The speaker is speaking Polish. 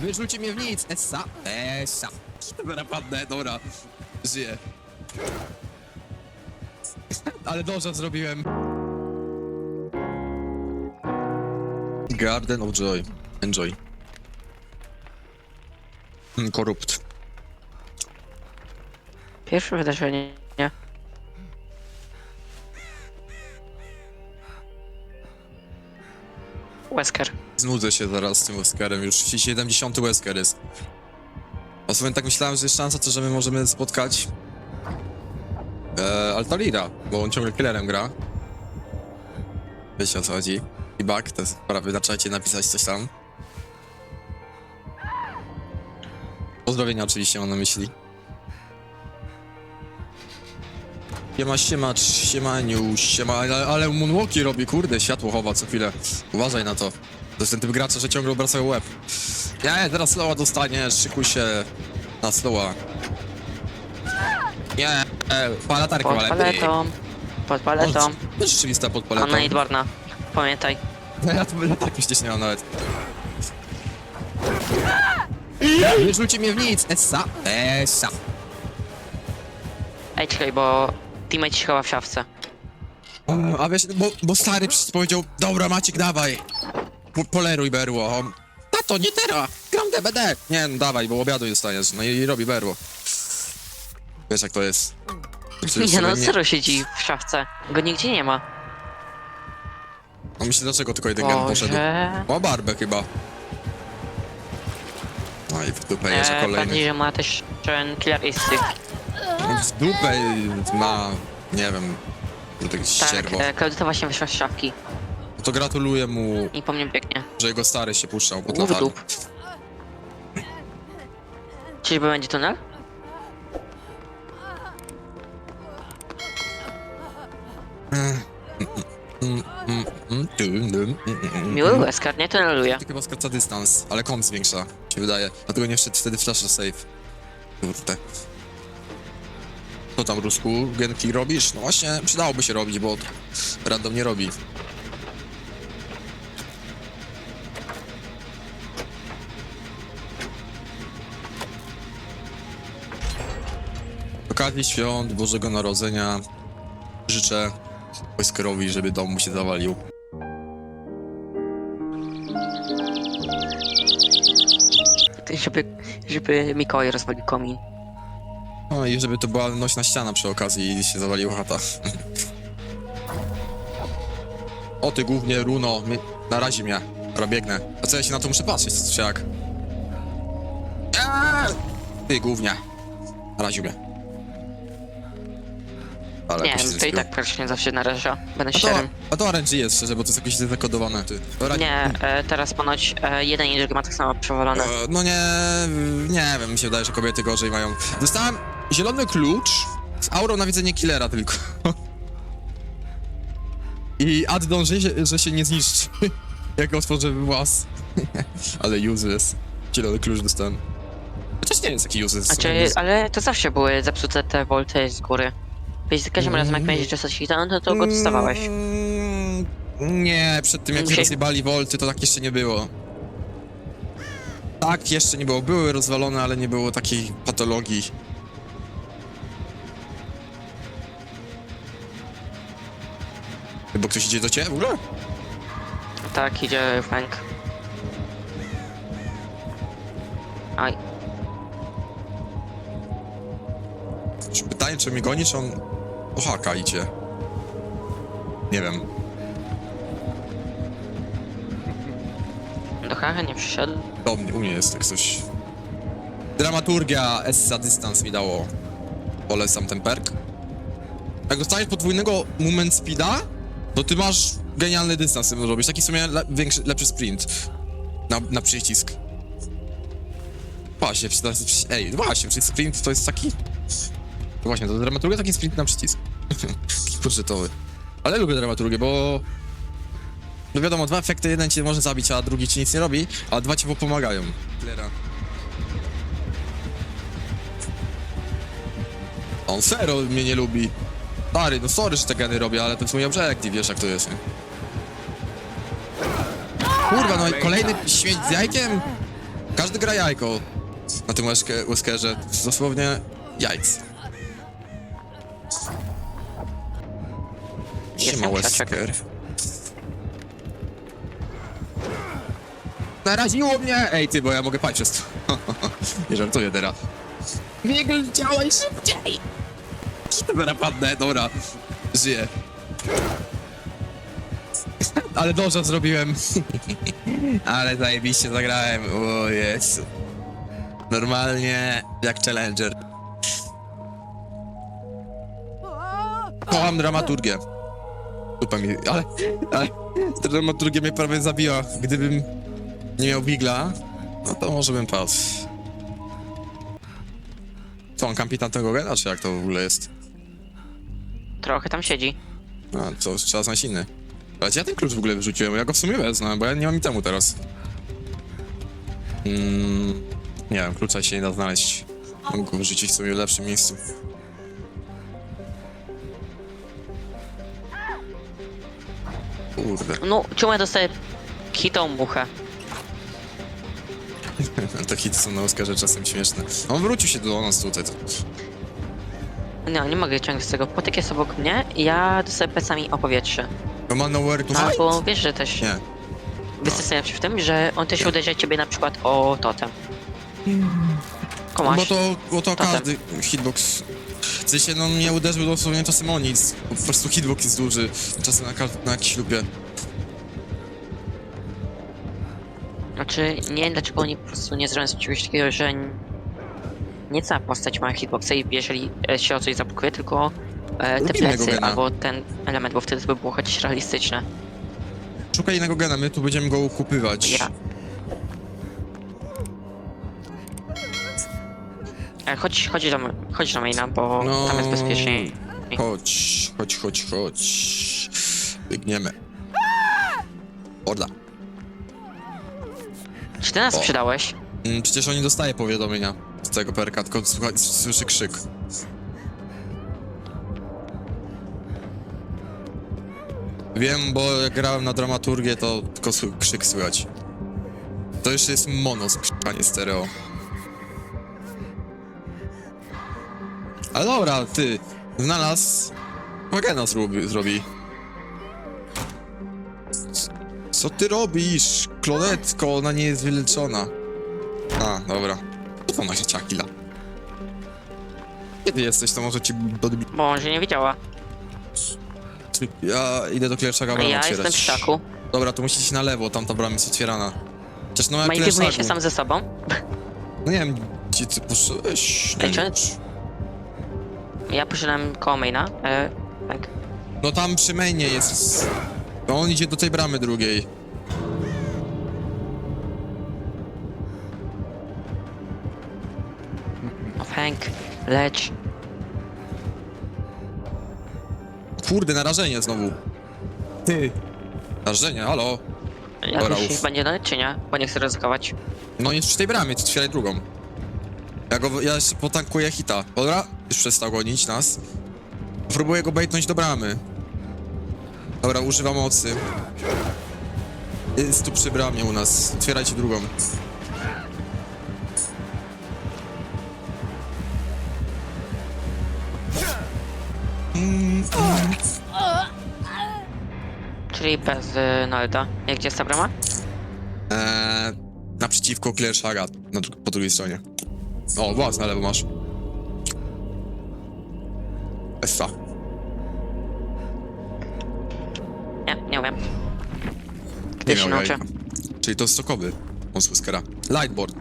Wyrzućcie mnie w nic! Essa! Essa! Dobra, padnę, dobra. Żyję. Ale dobrze zrobiłem. Garden of Joy. Enjoy. Hmm, Korupt. Pierwsze wydarzenie. Nie. Wesker. Znudzę się zaraz z tym Weskerem, już 70 Wesker jest. A sobie tak myślałem, że jest szansa, to, że my możemy spotkać e, Altalira, bo on ciągle killerem gra. Wiecie o co chodzi. I bug, to jest prawie, napisać coś tam. Pozdrowienia oczywiście mam na myśli. Siema, siema, siemaniu, siema, ale, ale moonwalki robi, kurde, światło chowa co chwilę. Uważaj na to. To jest ten typ gracza, że ciągle obracają łeb. Nie, teraz slowa dostaniesz, szykuj się na slowa. Nie, e, palatarkę Pod ma lepiej. paletą. Pod paletą. To jest rzeczywista pod paletą. Anna Idwarna. Pamiętaj. No ja to latarki ścież nie mam nawet. Wyrzućcie mnie w nic! Essa! Essa! Ej, czekaj, bo teammate się chowa w szafce. O, A wiesz, bo, bo stary przecież powiedział, dobra Maciek, dawaj. Po, poleruj berło. On, Tato, nie teraz, gram DBD. Nie, no dawaj, bo obiadu dostaniesz. No i, robi berło. Wiesz jak to jest. Przecież Nie no, sobie Zero siedzi w szafce. Go nigdzie nie ma. No myślę, dlaczego tylko jeden gen poszedł. Boże. Ma barbę chyba. No i w dupę Eee, kolejny. pewnie, że ma też ten killer instinct. W dupę ma, nie wiem, tak Tak, e, Klaudyta właśnie wyszła z szafki. To gratuluję mu, I po mnie. Że jego stary się puszczał pod latarnią. dup. Czyżby będzie tunel? Mm, mm, mm, mm, mm, mm. Miły Wesker, nie tuneluje. To chyba skraca dystans, ale komp zwiększa, się wydaje. Dlatego nie wszedł wtedy flash save. Kurde. Co tam, Rusku? Genki robisz? No właśnie, przydałoby się robić, bo random nie robi. Okazji świąt Bożego Narodzenia życzę Weskerowi, żeby dom mu się zawalił. Żeby, żeby Mikołaj rozwalił komin. No i żeby to była nośna ściana przy okazji i się zawaliła chata. o ty głównie, Runo, mi... narazi mnie. Dobra, biegnę. A co ja się na to muszę patrzeć, czy jak? Ty głównie. Naraził mnie. Ale Nie, jakoś to i tak praktycznie zawsze naraża. Będę A to, szczerym. a to RNG jest szczerze, bo to jest jakoś zakodowane, ty. Dobra, Nie, e, teraz ponoć e, jeden i drugi ma tak samo przewalone. E, No nie, nie wiem, mi się wydaje, że kobiety gorzej mają. Dostałem zielony klucz z aurą na widzenie killera tylko. I addon, że, się- że się nie zniszczy, jak otworzę włas. Ale useless. Zielony klucz dostałem. Chociaż nie jest taki useless. Znaczy, ale to zawsze były zepsute te volty z góry. Więc za każdym razem jak Mm. miałeś czas hitany, to, to go dostawałeś. Mm, Nie, przed tym jak Dzisiaj- rozjebali volty, to tak jeszcze nie było. Tak, jeszcze nie było. Były rozwalone, ale nie było takiej patologii. Bo ktoś idzie do ciebie w ogóle? Tak, idzie Frank. Aj, Pytanie, czy mnie goni, czy on... O haka idzie. Nie wiem. do Hacha nie przyszedł. Do mnie, u mnie jest tak coś. Dramaturgia Essa Dystans mi dało. Polecam ten perk. Jak dostajesz podwójnego moment speeda, to ty masz genialny dystans tym robisz. Taki w sumie le większy, lepszy sprint na, na przycisk. Właśnie, przy- ej, właśnie, czyli sprint to jest taki... Właśnie, to dramaturgia taki sprint na przycisk. Budżetowy. Ale lubię dramaturgię, bo... No wiadomo, dwa efekty, jeden cię może zabić, a drugi ci nic nie robi, a dwa ci pomagają. Klera. On Fero mnie nie lubi. Stary, no sorry, że te geny robię, ale to jest mój objective, wiesz jak to jest, nie? Kurwa, no i kolejny śmieć z jajkiem? Każdy gra jajko na tym łezkę- łezkerze. Dosłownie jajc. Siema łezker. Naraziło mnie! Ej ty, bo ja mogę paść przez to. Nie żartuję teraz. Wigl, działaj szybciej! Dobra, padnę, dobra. Żyję. Ale dobrze zrobiłem. Ale zajebiście zagrałem. O Jezu. Normalnie jak challenger. Kocham dramaturgię. Dupa mi, ale, ale dramaturgia mnie prawie zabiła. Gdybym nie miał Bigla, no to może bym padł. Co, on kapitan tego gena, czy jak to w ogóle jest? Trochę tam siedzi. A, to trzeba znaleźć inny. Ale ja ten klucz w ogóle wyrzuciłem, ja go w sumie wezmę, bo ja nie mam temu teraz. Mm, nie wiem, klucza się nie da znaleźć. Mogę go wyrzucić sobie w lepszym miejscu. Kurde, No, czemu ja dostaję kitą muchę? te hity są na Oscarze czasem śmieszne. On wrócił się do nas tutaj. To... Nie, nie mogę ciągnąć z tego. Płotek jest obok mnie i ja dostaję plecami o powietrze. No ma nowhere to No, hide? bo wiesz, że też... Nie. Jest najlepsze w tym? Że on też uderza ciebie na przykład o totem. Komasz. Bo to, bo to Totem. każdy hitbox. W sensie, no mnie uderzył dosłownie czasem o nic. Po prostu hitbox jest duży. Czasem na, ka- na jakiś lupie. Znaczy, nie wiem dlaczego oni po prostu nie zrobią czegoś takiego, że nie cała postać ma hitboxa i jeżeli e, się o coś zablokuje, tylko e, te innego plecy gena. albo ten element, bo wtedy by było chociaż realistyczne. Szukaj innego gena, my tu będziemy go ukupywać. Ja. E, chodź, chodź, do, chodź do maina, bo No. tam jest bezpieczniej. Chodź, chodź, chodź, chodź. Biegniemy. Orda. Czy ty nas O. sprzedałeś? Mm, Przecież on nie dostaje powiadomienia z tego perka, tylko słucha, słyszy krzyk. Wiem, bo jak grałem na dramaturgię, to tylko sły- krzyk słychać. To jeszcze jest mono, a nie stereo. Ale dobra, ty, znalazł. Magena zrobi. zrobi. Co ty robisz? Klonetko, ona nie jest wyleczona. A, dobra. To ona się ciakila. Kiedy jesteś, to może ci odbi... Bo on się nie widziała. Ja idę do Kleszaka A bramę ja jestem otwierać. w krzaku. Dobra, to musisz iść na lewo, tam ta brama jest otwierana. Chociaż no jak Majtywuję się sam ze sobą. No nie wiem, gdzie ty poszedłeś? Ej. Ja poszedłem koło maina. E, tak. no tam przy mainie jest... No on idzie do tej bramy drugiej. O, Hank, lecz. Kurde, narażenie znowu. Ty. Narażenie, halo. Ja Dobra, myślę, uf. będzie do leczenia, bo nie chcę ryzykować. No jest przy tej bramie, to otwieraj drugą. Ja go, ja jeszcze potankuję hita. Dobra, już przestał gonić nas. Próbuję go bejtnąć do bramy. Dobra, używam mocy. Jest tu przy bramie u nas. Otwierajcie drugą. Czyli bez y, Nolda. Jak gdzie jest ta brama? Eee, naprzeciwko Clear Shaga, na dru- po drugiej stronie. O, włas na lewo masz. Essa. Nie, nie umiem. Gdy się miał nauczę. jajka. Czyli to stokowy. On z Whiskera. Lightboard.